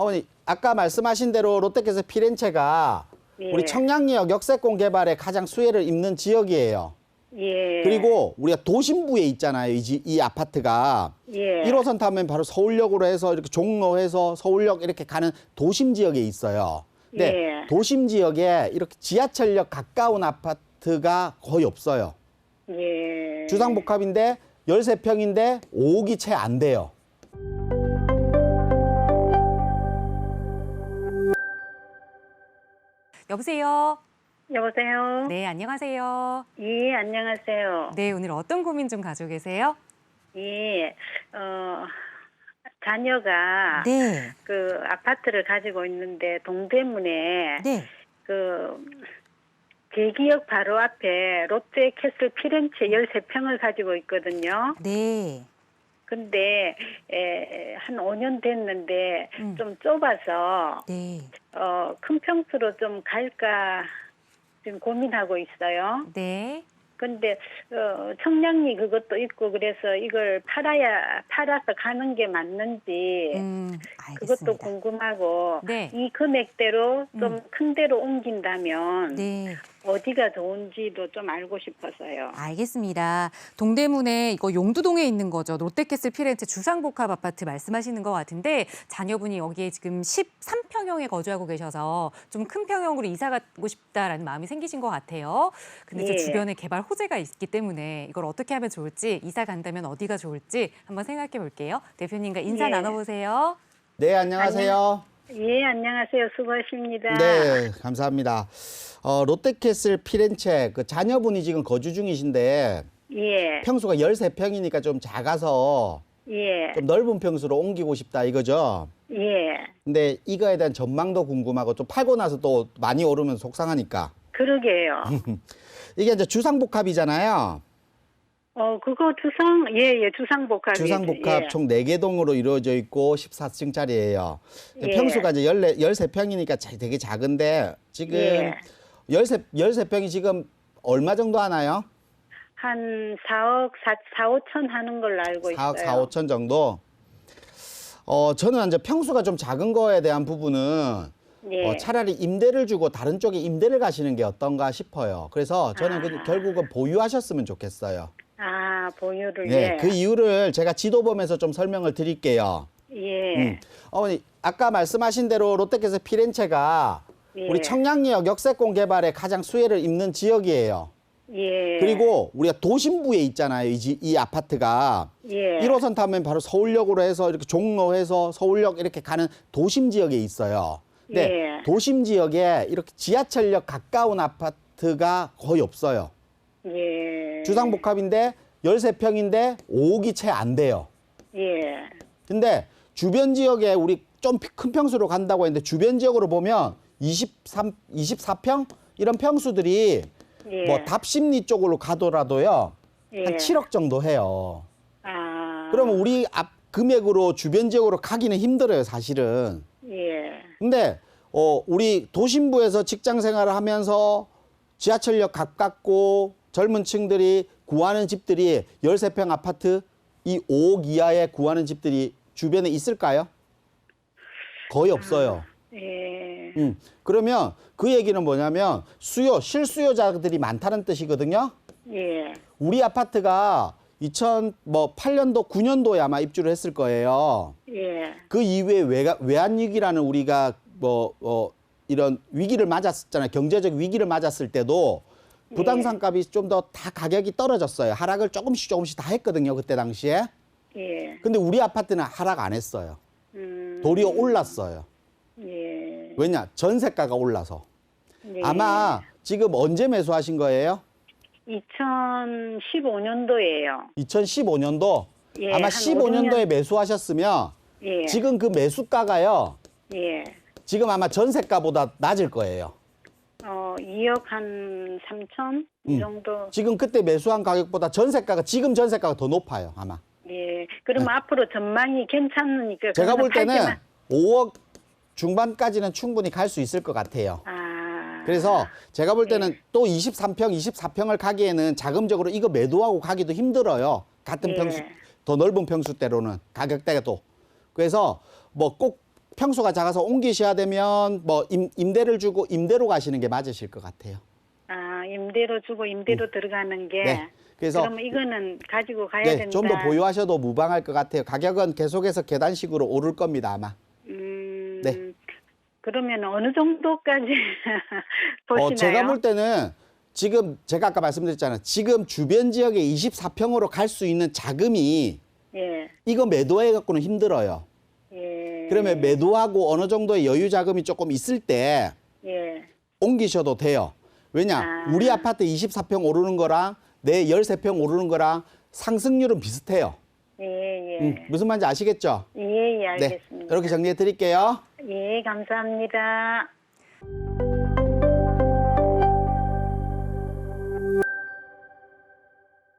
어머니 아까 말씀하신 대로 롯데캐슬 피렌체가 예. 우리 청량리역 역세권 개발에 가장 수혜를 입는 지역이에요. 예. 그리고 우리가 도심부에 있잖아요. 이, 지- 이 아파트가 예. 1호선 타면 바로 서울역으로 해서 이렇게 종로해서 서울역 이렇게 가는 도심 지역에 있어요. 근데 예. 도심 지역에 이렇게 지하철역 가까운 아파트가 거의 없어요. 예. 주상복합인데 13평인데 5억이 채 안 돼요. 여보세요. 여보세요. 네, 안녕하세요. 예, 안녕하세요. 네, 오늘 어떤 고민 좀 가지고 계세요? 예. 어 자녀가 네. 그 아파트를 가지고 있는데 동대문에 네. 그 대기역 바로 앞에 롯데 캐슬 피렌체 13평을 가지고 있거든요. 네. 근데 에, 한 5년 됐는데 음. 좀 좁아서 네. 어, 큰 평수로 좀 갈까 지금 고민하고 있어요. 네. 근데 어, 청량리 그것도 있고 그래서 이걸 팔아야 팔아서 가는 게 맞는지 음, 그것도. 궁금하고 네. 이 금액대로 좀 음. 큰 데로 옮긴다면 네. 어디가 좋은지도 좀 알고 싶어서요. 알겠습니다. 동대문에 이거 용두동에 있는 거죠. 롯데캐슬 피렌체 주상복합 아파트 말씀하시는 것 같은데 자녀분이 여기에 지금 13평형에 거주하고 계셔서 좀 큰 평형으로 이사 가고 싶다라는 마음이 생기신 것 같아요. 근데 또 예. 주변에 개발 호재가 있기 때문에 이걸 어떻게 하면 좋을지 이사 간다면 어디가 좋을지 한번 생각해 볼게요. 대표님과 인사 예. 나눠보세요. 네, 안녕하세요. 예, 안녕하세요. 수고하십니다. 네, 감사합니다. 어, 롯데캐슬 피렌체 그 자녀분이 지금 거주 중이신데 예, 평수가 13평이니까 좀 작아서 예, 좀 넓은 평수로 옮기고 싶다 이거죠. 예. 근데 이거에 대한 전망도 궁금하고 좀 팔고 나서 또 많이 오르면 속상하니까. 그러게요. 이게 이제 주상복합이잖아요. 어, 그거 주상, 예, 예, 주상복합. 주상복합 예. 총 4개 동으로 이루어져 있고 14층짜리예요. 예. 평수가 이제 14, 13평이니까 되게 작은데 지금 예. 13, 13평이 지금 얼마 정도 하나요? 한 4억 4, 4, 5천 하는 걸로 알고 4억 있어요. 4, 5천 정도. 어, 저는 이제 평수가 좀 작은 거에 대한 부분은 예. 어, 차라리 임대를 주고 다른 쪽에 임대를 가시는 게 어떤가 싶어요. 그래서 저는 아. 그, 결국은 보유하셨으면 좋겠어요. 아, 보유를 네, 예. 그 이유를 제가 지도 보면서 좀 설명을 드릴게요. 예. 음. 어머니, 아까 말씀하신 대로 롯데캐슬 피렌체가 예. 우리 청량리역 역세권 개발에 가장 수혜를 입는 지역이에요. 예. 그리고 우리가 도심부에 있잖아요, 이, 지- 이 아파트가. 예. 1호선 타면 바로 서울역으로 해서 이렇게 종로해서 서울역 이렇게 가는 도심 지역에 있어요. 근데 예. 도심 지역에 이렇게 지하철역 가까운 아파트가 거의 없어요. 예. 주상복합인데 13평인데 5억이 채 안 돼요. 예. 근데 주변 지역에 우리 좀 큰 평수로 간다고 했는데 주변 지역으로 보면 23, 24평 이런 평수들이 예. 뭐 답심리 쪽으로 가더라도요 예. 한 7억 정도 해요. 아. 그러면 우리 앞 금액으로 주변 지역으로 가기는 힘들어요, 사실은. 예. 근데 어 우리 도심부에서 직장 생활을 하면서 지하철역 가깝고 젊은 층들이 구하는 집들이 13평 아파트 이 5억 이하에 구하는 집들이 주변에 있을까요? 거의 없어요. 예. 음. 그러면 그 얘기는 뭐냐면 수요, 실수요자들이 많다는 뜻이거든요. 예. 우리 아파트가 2000뭐 8년도 9년도에 아마 입주를 했을 거예요. 예. 그 이후에 외가, 외환위기라는 우리가 뭐, 어, 이런 위기를 맞았었잖아요. 경제적 위기를 맞았을 때도 부동산 값이 좀 더 다 가격이 떨어졌어요. 하락을 조금씩 조금씩 다 했거든요. 그때 당시에. 예. 근데 우리 아파트는 하락 안 했어요. 음. 도리어 올랐어요. 예. 왜냐? 전세가가 올라서. 예. 아마 지금 언제 매수하신 거예요? 2015년도예요. 2015년도? 예, 아마 한 15년도에 매수하셨으면 예. 지금 그 매수가가요. 예. 지금 아마 전세가보다 낮을 거예요. 어, 2억 한 3천 이 음. 정도. 지금 그때 매수한 가격보다 전세가가 지금 전세가가 더 높아요 아마. 예. 그럼 앞으로 전망이 괜찮으니까 네. 제가 볼 때는 팔지만- 5억 중반까지는 충분히 갈 수 있을 것 같아요. 아. 그래서 제가 볼 때는 또 23평, 24평을 가기에는 자금적으로 이거 매도하고 가기도 힘들어요. 같은 예. 평수, 더 넓은 평수대로는 가격대도. 그래서 뭐꼭 평수가 작아서 옮기셔야 되면 뭐 임, 임대를 주고 임대로 가시는 게 맞으실 것 같아요. 아, 임대로 주고 임대로 들어가는 게. 네. 그래서 그러면 이거는 가지고 가야 네, 된다. 좀 더 보유하셔도 무방할 것 같아요. 가격은 계속해서 계단식으로 오를 겁니다, 아마. 음. 네. 그러면 어느 정도까지 보시나요? 어, 제가 볼 때는 지금 제가 아까 말씀드렸잖아요. 지금 주변 지역에 24평으로 갈 수 있는 자금이 예. 이거 매도해 갖고는 힘들어요. 예. 그러면 매도하고 어느 정도의 여유 자금이 조금 있을 때 예. 옮기셔도 돼요. 왜냐? 아. 우리 아파트 24평 오르는 거랑 내 13평 오르는 거랑 상승률은 비슷해요. 예, 예. 음, 무슨 말인지 아시겠죠? 예, 예, 네. 알겠습니다. 이렇게 정리해 드릴게요. 예, 감사합니다.